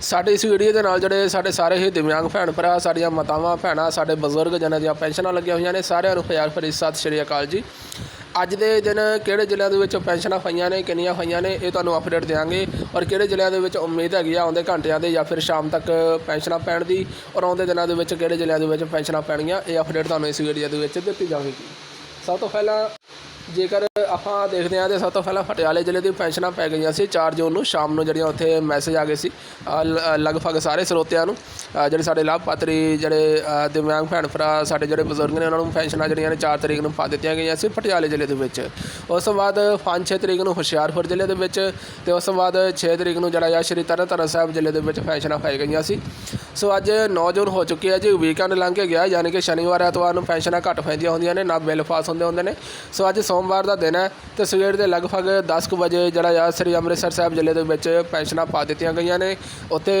ਸਾਡੇ ਇਸ ਵੀਡੀਓ ਦੇ ਨਾਲ ਜਿਹੜੇ ਸਾਡੇ ਸਾਰੇ ਹੀ ਦਿਵਿਆਂਗ ਭੈਣ ਭਰਾ, ਸਾਡੀਆਂ ਮਾਤਾਵਾਂ, ਭੈਣਾਂ, ਸਾਡੇ ਬਜ਼ੁਰਗ ਜਿਨ੍ਹਾਂ ਦੀਆਂ ਪੈਨਸ਼ਨਾਂ ਲੱਗੀਆਂ ਹੋਈਆਂ ਨੇ, ਸਾਰਿਆਂ ਨੂੰ ਪਿਆਰ ਭਰੀ ਸਤਿ ਸ਼੍ਰੀ ਅਕਾਲ ਜੀ। ਅੱਜ ਦੇ ਦਿਨ ਕਿਹੜੇ ਜ਼ਿਲ੍ਹਿਆਂ ਦੇ ਵਿੱਚ ਪੈਨਸ਼ਨਾਂ ਪਈਆਂ ਨੇ, ਕਿੰਨੀਆਂ ਪਈਆਂ ਨੇ, ਇਹ ਤੁਹਾਨੂੰ ਅਪਡੇਟ ਦੇਵਾਂਗੇ ਔਰ ਕਿਹੜੇ ਜ਼ਿਲ੍ਹਿਆਂ ਦੇ ਵਿੱਚ ਉਮੀਦ ਹੈਗੀ ਆ ਆਉਂਦੇ ਘੰਟਿਆਂ ਦੇ ਜਾਂ ਫਿਰ ਸ਼ਾਮ ਤੱਕ ਪੈਨਸ਼ਨਾਂ ਪੈਣ ਦੀ, ਔਰ ਆਉਂਦੇ ਦਿਨਾਂ ਦੇ ਵਿੱਚ ਕਿਹੜੇ ਜ਼ਿਲ੍ਹਿਆਂ ਦੇ ਵਿੱਚ ਪੈਨਸ਼ਨਾਂ ਪੈਣਗੀਆਂ, ਇਹ ਅਪਡੇਟ ਤੁਹਾਨੂੰ ਇਸ ਵੀਡੀਓ ਦੇ ਵਿੱਚ ਦਿੱਤੀ ਜਾਵੇਗੀ। ਸਭ ਤੋਂ ਪਹਿਲਾਂ ਜੇਕਰ ਆਪਾਂ ਦੇਖਦੇ ਹਾਂ ਤੇ ਸਭ ਤੋਂ ਪਹਿਲਾਂ ਪਟਿਆਲੇ ਜ਼ਿਲ੍ਹੇ ਦੀ ਪੈਨਸ਼ਨਾਂ ਪੈ ਗਈਆਂ ਸੀ 4 ਜੂਨ ਨੂੰ, ਸ਼ਾਮ ਨੂੰ ਜਿਹੜੀਆਂ ਉੱਥੇ ਮੈਸੇਜ ਆ ਗਏ ਸੀ ਲਗਭਗ ਸਾਰੇ ਸਰੋਤਿਆਂ ਨੂੰ ਜਿਹੜੇ ਸਾਡੇ ਲਾਭਪਾਤਰੀ, ਜਿਹੜੇ ਦਿਵਿਆਂਗ ਭੈਣ ਭਰਾ, ਸਾਡੇ ਜਿਹੜੇ ਬਜ਼ੁਰਗ ਨੇ ਉਹਨਾਂ ਨੂੰ ਪੈਨਸ਼ਨਾਂ ਜਿਹੜੀਆਂ ਨੇ 4 ਤਰੀਕ ਨੂੰ ਪਾ ਦਿੱਤੀਆਂ ਗਈਆਂ ਸੀ ਪਟਿਆਲੇ ਜ਼ਿਲ੍ਹੇ ਦੇ ਵਿੱਚ। ਉਸ ਤੋਂ ਬਾਅਦ 5-6 ਤਰੀਕ ਨੂੰ ਹੁਸ਼ਿਆਰਪੁਰ ਜ਼ਿਲ੍ਹੇ ਦੇ ਵਿੱਚ ਤੇ ਉਸ ਤੋਂ ਬਾਅਦ 6 ਤਰੀਕ ਨੂੰ ਜਿਹੜਾ ਆ ਸ਼੍ਰੀ ਤਰਨਤਾਰਨ ਸਾਹਿਬ ਜ਼ਿਲ੍ਹੇ ਦੇ ਵਿੱਚ ਪੈਨਸ਼ਨਾਂ ਪਾਈ ਗਈਆਂ ਸੀ। ਸੋ ਅੱਜ 9 ਜੂਨ ਹੋ ਚੁੱਕੀ ਹੈ ਜੀ ਵੀਕਐਂਡ ਲੰਘ ਕੇ ਗਿਆ, ਯਾਨੀ ਕਿ ਸ਼ਨੀਵਾਰ ਐਤਵਾਰ ਨੂੰ ਪੈਨਸ਼ਨਾਂ ਘੱਟ ਪੈਂਦੀਆਂ ਹੁੰਦੀਆਂ ਨੇ, ਨਾ ਬਿੱਲ ਪਾਸ ਹੁੰਦੇ ਹੁੰਦੇ ਨੇ। ਸੋ ਅੱਜ ਸੋਮਵਾਰ ਦਾ ਦਿਨ ਹੈ ਤੇ ਸਵੇਰ ਦੇ ਲਗਭਗ 10 ਕੁ ਵਜੇ ਜਿਹੜਾ ਆ ਸ੍ਰੀ ਅੰਮ੍ਰਿਤਸਰ ਸਾਹਿਬ ਜ਼ਿਲ੍ਹੇ ਦੇ ਵਿੱਚ ਪੈਨਸ਼ਨਾਂ ਪਾ ਦਿੱਤੀਆਂ ਗਈਆਂ ਨੇ। ਉੱਥੇ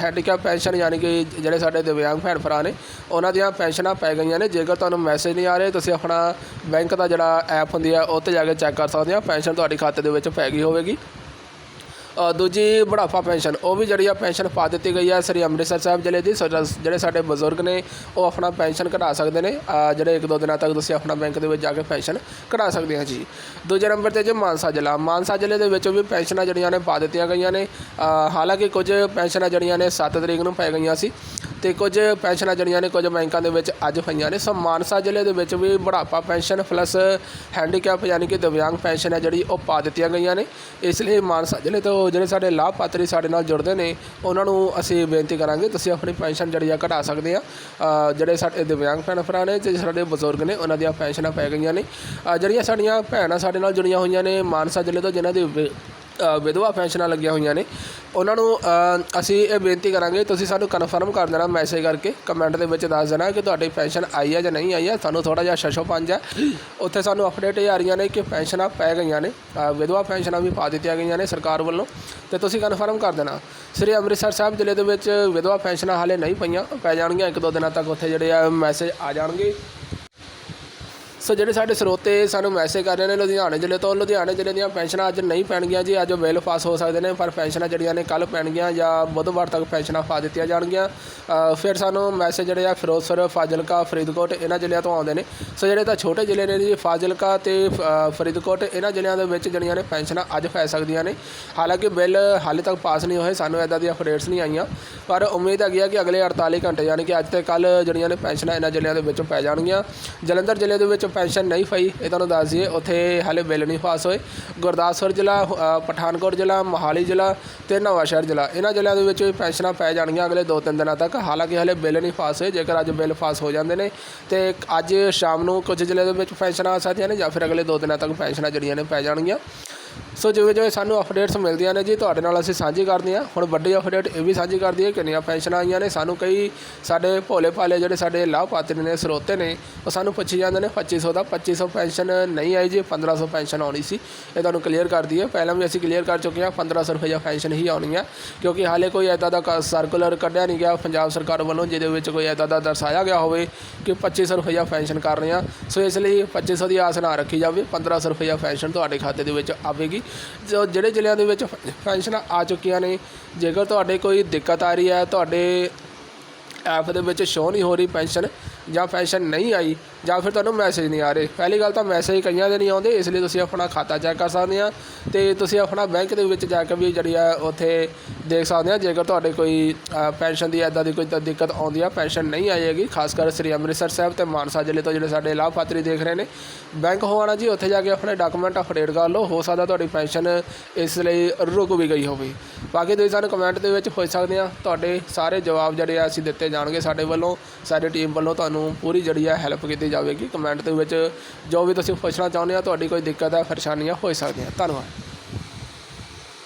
ਹੈਂਡੀਕੈਪ ਪੈਨਸ਼ਨ ਯਾਨੀ ਕਿ ਜਿਹੜੇ ਸਾਡੇ ਦਿਵਿਆਂਗ ਭੈਣ ਭਰਾ ਨੇ, ਉਹਨਾਂ ਦੀਆਂ ਪੈਨਸ਼ਨਾਂ ਪੈ ਗਈਆਂ ਨੇ। ਜੇਕਰ ਤੁਹਾਨੂੰ ਮੈਸੇਜ ਨਹੀਂ ਆ ਰਹੇ, ਤੁਸੀਂ ਆਪਣਾ ਬੈਂਕ ਦਾ ਜਿਹੜਾ ਐਪ ਹੁੰਦੀ ਆ ਉਹ 'ਤੇ ਜਾ ਕੇ ਚੈੱਕ ਕਰ ਸਕਦੇ ਆ ਪੈਨਸ਼ਨ ਤੁਹਾਡੇ ਖਾਤੇ ਦੇ ਵਿੱਚ ਪੈ ਗਈ ਹੋਵੇਗੀ। ਦੂਜੀ ਬੁਢਾਪਾ ਪੈਨਸ਼ਨ ਉਹ ਵੀ ਜਿਹੜੀ ਆ ਪੈਨਸ਼ਨ ਪਾ ਦਿੱਤੀ ਗਈ ਹੈ ਸ੍ਰੀ ਅੰਮ੍ਰਿਤਸਰ ਸਾਹਿਬ ਜ਼ਿਲ੍ਹੇ ਦੀ ਸਾਡਾ- ਜਿਹੜੇ ਸਾਡੇ ਬਜ਼ੁਰਗ ਨੇ ਉਹ ਆਪਣਾ ਪੈਨਸ਼ਨ ਕਢਾ ਸਕਦੇ ਨੇ ਅ, ਜਿਹੜੇ ਇੱਕ ਦੋ ਦਿਨਾਂ ਤੱਕ ਤੁਸੀਂ ਆਪਣਾ ਬੈਂਕ ਦੇ ਵਿੱਚ ਜਾ ਕੇ ਪੈਨਸ਼ਨ ਕਢਾ ਸਕਦੇ ਆ ਜੀ। ਦੂਜੇ ਨੰਬਰ ਤੇ ਜੀ ਮਾਨਸਾ ਜ਼ਿਲ੍ਹਾ ਮਾਨਸਾ ਜ਼ਿਲ੍ਹੇ ਦੇ ਵਿੱਚ ਵੀ ਪੈਨਸ਼ਨਾਂ ਜਿਹੜੀਆਂ ਨੇ ਪਾ ਦਿੱਤੀਆਂ ਗਈਆਂ ਨੇ ਅ, ਹਾਲਾਂਕਿ ਕੁਝ ਪੈਨਸ਼ਨਾਂ ਜਿਹੜੀਆਂ ਨੇ 7 ਤਰੀਕ ਨੂੰ ਪੈ ਗਈਆਂ ਸੀ ਤੇ ਕੁਝ ਪੈਨਸ਼ਨਾਂ ਜਿਹੜੀਆਂ ਨੇ ਕੁਝ ਬੈਂਕਾਂ ਦੇ ਵਿੱਚ ਅੱਜ ਪਈਆਂ ਨੇ ਸੋ ਮਾਨਸਾ ਜ਼ਿਲ੍ਹੇ ਦੇ ਵਿੱਚ ਵੀ ਬੁਢਾਪਾ ਪੈਨਸ਼ਨ ਪਲੱਸ ਹੈਂਡੀਕੈਪ ਯਾਨੀ ਕਿ ਦਿਵਿਆਂਗ ਪੈਨਸ਼ਨ ਹੈ ਜਿਹੜੀ ਉਹ ਪਾ ਦਿੱਤੀਆਂ ਗਈਆਂ ਨੇ ਇਸ ਲਈ ਮਾਨਸਾ ਜ਼ਿਲ੍ਹੇ ਤੋਂ ਜਿਹੜੇ ਸਾਡੇ ਲਾਭਪਾਤਰੀ ਸਾਡੇ ਨਾਲ ਜੁੜਦੇ ਨੇ, ਉਹਨਾਂ ਨੂੰ ਅਸੀਂ ਬੇਨਤੀ ਕਰਾਂਗੇ, ਤੁਸੀਂ ਆਪਣੀ ਪੈਨਸ਼ਨ ਜਿਹੜੀ ਆ ਘਟਾ ਸਕਦੇ ਆ। ਜਿਹੜੇ ਸਾਡੇ ਦਿਵਿਆਂਗ ਭੈਣ ਭਰਾ ਨੇ ਤੇ ਸਾਡੇ ਬਜ਼ੁਰਗ ਨੇ, ਉਹਨਾਂ ਦੀਆਂ ਪੈਨਸ਼ਨਾਂ ਪੈ ਗਈਆਂ ਨੇ। ਜਿਹੜੀਆਂ ਸਾਡੀਆਂ ਭੈਣਾਂ ਸਾਡੇ ਨਾਲ ਜੁੜੀਆਂ ਹੋਈਆਂ ਨੇ, ਮਾਨਸਾ ਜ਼ਿਲ੍ਹੇ ਤੋਂ, ਜਿਨ੍ਹਾਂ ਦੀ ਵਿ- ਵਿਧਵਾ ਪੈਨਸ਼ਨਾਂ ਲੱਗੀਆਂ ਹੋਈਆਂ ਨੇ। ਉਹਨਾਂ ਨੂੰ ਅਸੀਂ ਇਹ ਬੇਨਤੀ ਕਰਾਂਗੇ, ਤੁਸੀਂ ਸਾਨੂੰ ਕਨਫਰਮ ਕਰ ਦੇਣਾ ਮੈਸੇਜ ਕਰਕੇ ਕਮੈਂਟ ਦੇ ਵਿੱਚ ਦੱਸ ਦੇਣਾ ਕਿ ਤੁਹਾਡੀ ਪੈਨਸ਼ਨ ਆਈ ਹੈ ਜਾਂ ਨਹੀਂ ਆਈ ਹੈ ਸਾਨੂੰ ਥੋੜਾ ਜਿਹਾ ਸ਼ਸ਼ੋ ਪੰਜ ਹੈ ਉੱਥੇ ਸਾਨੂੰ ਅਪਡੇਟ ਇਹ ਆ ਰਹੀਆਂ ਨੇ ਕਿ ਪੈਨਸ਼ਨਾਂ ਪੈ ਗਈਆਂ ਨੇ। ਵਿਧਵਾ ਪੈਨਸ਼ਨਾਂ ਵੀ ਪਾ ਦਿੱਤੀਆਂ ਗਈਆਂ ਨੇ ਸਰਕਾਰ ਵੱਲੋਂ। ਤੇ ਤੁਸੀਂ ਕਨਫਰਮ ਕਰ ਦੇਣਾ। ਸ੍ਰੀ ਅੰਮ੍ਰਿਤਸਰ ਸਾਹਿਬ ਜ਼ਿਲ੍ਹੇ ਦੇ ਵਿੱਚ ਵਿਧਵਾ ਪੈਨਸ਼ਨਾਂ ਹਾਲੇ ਨਹੀਂ ਪਈਆਂ, ਪੈ ਜਾਣਗੀਆਂ ਇੱਕ ਦੋ ਦਿਨਾਂ ਤੱਕ ਉੱਥੇ ਜਿਹੜੇ ਆ ਮੈਸੇਜ ਆ ਜਾਣਗੇ। ਸੋ ਜਿਹੜੇ ਸਾਡੇ ਸਰੋਤੇ ਸਾਨੂੰ ਮੈਸੇਜ ਕਰ ਰਹੇ ਨੇ ਲੁਧਿਆਣੇ ਜ਼ਿਲ੍ਹੇ ਤੋਂ, ਲੁਧਿਆਣੇ ਜ਼ਿਲ੍ਹੇ ਦੀਆਂ ਪੈਨਸ਼ਨਾਂ ਅੱਜ ਨਹੀਂ ਪੈਣਗੀਆਂ ਜੀ, ਅੱਜ ਬਿੱਲ ਪਾਸ ਹੋ ਸਕਦੇ ਨੇ, ਪਰ ਪੈਨਸ਼ਨਾਂ ਜਿਹੜੀਆਂ ਨੇ ਕੱਲ ਪੈਣਗੀਆਂ ਜਾਂ ਬੁੱਧਵਾਰ ਤੱਕ ਪੈਨਸ਼ਨਾਂ ਪਾ ਦਿੱਤੀਆਂ ਜਾਣਗੀਆਂ। ਫਿਰ ਸਾਨੂੰ ਮੈਸੇਜ ਜਿਹੜੇ ਆ ਫਿਰੋਜ਼ਪੁਰ, ਫਾਜ਼ਿਲਕਾ, ਫਰੀਦਕੋਟ ਇਹਨਾਂ ਜ਼ਿਲ੍ਹਿਆਂ ਤੋਂ ਆਉਂਦੇ ਨੇ। ਸੋ ਜਿਹੜੇ ਤਾਂ ਛੋਟੇ ਜ਼ਿਲ੍ਹੇ ਨੇ ਜੀ, ਫਾਜ਼ਿਲਕਾ ਤੇ ਫਰੀਦਕੋਟ ਇਹਨਾਂ ਜ਼ਿਲ੍ਹਿਆਂ ਦੇ ਵਿੱਚ ਜਿਹੜੀਆਂ ਨੇ ਪੈਨਸ਼ਨਾਂ ਅੱਜ ਪੈ ਸਕਦੀਆਂ ਨੇ। ਹਾਲਾਂਕਿ ਬਿੱਲ ਹਾਲੇ ਤੱਕ ਪਾਸ ਨਹੀਂ ਹੋਏ, ਸਾਨੂੰ ਇਦਾਂ ਦੀਆਂ ਅਪਡੇਟਸ ਨਹੀਂ ਆਈਆਂ। ਪਰ ਉਮੀਦ ਹੈਗੀ ਆ ਕਿ ਅਗਲੇ 48 ਘੰਟੇ ਯਾਨੀ ਕਿ ਅੱਜ ਤੇ ਕੱਲ ਜਿਹੜੀਆਂ ਨੇ ਪੈਨਸ਼ਨਾਂ ਇਹਨਾਂ ਜ਼ਿਲ੍ਹਿਆਂ ਦੇ ਵਿੱਚ ਪੈ ਜਾਣਗੀਆਂ। ਜਲੰਧਰ ਜ਼ਿਲ੍ਹੇ ਦੇ ਵਿੱਚ ਪੈਨਸ਼ਨ ਨਹੀਂ ਪਈ, ਇਹ ਤੁਹਾਨੂੰ ਦੱਸ ਦਈਏ, ਉੱਥੇ ਹਾਲੇ ਬਿੱਲ ਨਹੀਂ ਪਾਸ ਹੋਏ। ਗੁਰਦਾਸਪੁਰ ਜ਼ਿਲ੍ਹਾ ਪਠਾਨਕੋਟ ਜ਼ਿਲ੍ਹਾ, ਮੋਹਾਲੀ ਜ਼ਿਲ੍ਹਾ ਤੇ ਨਵਾਂਸ਼ਹਿਰ ਜ਼ਿਲ੍ਹਾ। ਇਹਨਾਂ ਜ਼ਿਲ੍ਹਿਆਂ ਦੇ ਵਿੱਚ ਵੀ ਪੈਨਸ਼ਨਾਂ ਪੈ ਜਾਣਗੀਆਂ ਅਗਲੇ 2-3 ਦਿਨਾਂ ਤੱਕ। ਹਾਲਾਂਕਿ ਹਾਲੇ ਬਿੱਲ ਨਹੀਂ ਪਾਸ ਹੋਏ, ਜੇਕਰ ਅੱਜ ਬਿੱਲ ਪਾਸ ਹੋ ਜਾਂਦੇ ਨੇ, ਤੇ ਅੱਜ ਸ਼ਾਮ ਨੂੰ ਕੁਝ ਜ਼ਿਲ੍ਹੇ ਦੇ ਵਿੱਚ ਪੈਨਸ਼ਨਾਂ ਆ ਸਕਦੀਆਂ ਨੇ ਜਾਂ ਫਿਰ ਅਗਲੇ 2 ਦਿਨਾਂ ਤੱਕ ਪੈਨਸ਼ਨਾਂ ਜਿਹੜੀਆਂ ਨੇ ਪੈ ਜਾਣਗੀਆਂ। ਸੋ ਜਿਵੇਂ ਜਿਵੇਂ ਸਾਨੂੰ ਅਪਡੇਟਸ ਮਿਲਦੀਆਂ ਨੇ ਜੀ, ਤੁਹਾਡੇ ਨਾਲ ਅਸੀਂ ਸਾਂਝੀ ਕਰਦੇ ਹਾਂ। ਹੁਣ ਵੱਡੀ ਅਪਡੇਟ ਇਹ ਵੀ ਸਾਂਝੀ ਕਰਦੀ ਹੈ ਕਿੰਨੀਆਂ ਪੈਨਸ਼ਨਾਂ ਆਈਆਂ ਨੇ। ਸਾਨੂੰ ਕਈ ਸਾਡੇ ਭੋਲੇ ਭਾਲੇ ਜਿਹੜੇ ਸਾਡੇ ਲਾਭਪਾਤਰੀ ਨੇ, ਸਰੋਤੇ ਨੇ, ਉਹ ਸਾਨੂੰ ਪੁੱਛੀ ਜਾਂਦੇ ਨੇ 2500 ਦਾ 2500 ਪੈਨਸ਼ਨ ਨਹੀਂ ਆਈ ਜੀ 1500 ਪੈਨਸ਼ਨ ਆਉਣੀ ਸੀ। ਇਹ ਤੁਹਾਨੂੰ ਕਲੀਅਰ ਕਰ ਦਈਏ। ਪਹਿਲਾਂ ਵੀ ਅਸੀਂ ਕਲੀਅਰ ਕਰ ਚੁੱਕੇ ਹਾਂ 1500 ਰੁਪਏ ਪੈਨਸ਼ਨ ਹੀ ਆਉਣੀ ਹੈ ਕਿਉਂਕਿ ਹਾਲੇ ਕੋਈ ਐਦਾਂ ਦਾ ਸਰਕੂਲਰ ਕੱਢਿਆ ਨਹੀਂ ਗਿਆ ਪੰਜਾਬ ਸਰਕਾਰ ਵੱਲੋਂ, ਜਿਹਦੇ ਵਿੱਚ ਕੋਈ ਐਦਾਂ ਦਾ ਦਰਸਾਇਆ ਗਿਆ ਹੋਵੇ ਕਿ 2500 ਰੁਪਏ ਪੈਨਸ਼ਨ ਕਰ ਰਹੇ ਹਾਂ। ਸੋ ਇਸ ਲਈ 2500 ਦੀ ਆਸ ਨਾ ਰੱਖੀ ਜਾਵੇ। 1500 ਰੁਪਏ ਪੈਨਸ਼ਨ ਤੁਹਾਡੇ ਖਾਤੇ ਦੇ ਵਿੱਚ ਆਵੇਗੀ। ਜੋ ਜਿਹੜੇ ਜ਼ਿਲ੍ਹਿਆਂ ਦੇ ਵਿੱਚ ਪੈਨਸ਼ਨਾਂ ਆ ਚੁੱਕੀਆਂ ਨੇ, ਜੇਕਰ ਤੁਹਾਡੇ ਕੋਈ ਦਿੱਕਤ ਆ ਰਹੀ ਹੈ, ਤੁਹਾਡੇ ਐਪ ਦੇ ਵਿੱਚ ਸ਼ੋ ਨਹੀਂ ਹੋ ਰਹੀ ਪੈਨਸ਼ਨ ਜਾਂ ਪੈਨਸ਼ਨ ਨਹੀਂ ਆਈ, ਜਾਂ ਫਿਰ ਤੁਹਾਨੂੰ ਮੈਸੇਜ ਨਹੀਂ ਆ ਰਹੇ। ਪਹਿਲੀ ਗੱਲ ਤਾਂ ਮੈਸੇਜ ਕਈਆਂ ਦੇ ਨਹੀਂ ਆਉਂਦੇ, ਇਸ ਲਈ ਤੁਸੀਂ ਆਪਣਾ ਖਾਤਾ ਚੈੱਕ ਕਰ ਸਕਦੇ ਆ ਤੇ ਤੁਸੀਂ ਆਪਣਾ ਬੈਂਕ ਦੇ ਵਿੱਚ ਜਾ ਕੇ ਵੀ ਜਿਹੜੀ ਆ ਉੱਥੇ ਦੇਖ ਸਕਦੇ ਆ, ਜੇਕਰ ਤੁਹਾਡੇ ਕੋਈ ਪੈਨਸ਼ਨ ਦੀ ਐਦਾਂ ਦੀ ਕੋਈ ਦਿੱਕਤ ਆਉਂਦੀ ਆ ਪੈਨਸ਼ਨ ਨਹੀਂ ਆਏਗੀ, ਖਾਸ ਕਰ ਸ੍ਰੀ ਅੰਮ੍ਰਿਤਸਰ ਸਾਹਿਬ ਤੇ ਮਾਨਸਾ ਜ਼ਿਲ੍ਹੇ ਤੋਂ ਜਿਹੜੇ ਸਾਡੇ ਲਾਭਪਾਤਰੀ ਦੇਖ ਰਹੇ ਨੇ। ਬੈਂਕ ਹੋਣਾ ਜੀ, ਉੱਥੇ ਜਾ ਕੇ ਆਪਣੇ ਡਾਕੂਮੈਂਟ ਅਪਡੇਟ ਕਰ ਲਓ, ਹੋ ਸਕਦਾ ਤੁਹਾਡੀ ਪੈਨਸ਼ਨ ਇਸ ਲਈ ਰੁਕ ਵੀ ਗਈ ਹੋਵੇ। ਬਾਕੀ ਤੁਸੀਂ ਸਾਨੂੰ ਕਮੈਂਟ ਦੇ ਵਿੱਚ ਪੁੱਛ ਸਕਦੇ ਆ, ਤੁਹਾਡੇ ਸਾਰੇ ਜਵਾਬ ਜਿਹੜੇ ਆ ਅਸੀਂ ਦਿੱਤੇ ਜਾਣਗੇ ਸਾਡੇ ਵੱਲੋਂ, ਸਾਡੀ ਟੀਮ ਵੱਲੋਂ ਤੁਹਾਨੂੰ ਪੂਰੀ ਜਿਹੜੀ ਹੈ ਹੈਲਪ ਕੀਤੀ ਜਾਵੇਗੀ। ਕਮੈਂਟ ਦੇ ਵਿੱਚ ਜੋ ਵੀ ਤੁਸੀਂ ਪੁੱਛਣਾ ਚਾਹੁੰਦੇ ਹੋ, ਤੁਹਾਡੀ ਕੋਈ ਦਿੱਕਤ ਹੈ, ਪਰੇਸ਼ਾਨੀਆਂ ਹੋ ਸਕਦੀਆਂ। ਧੰਨਵਾਦ।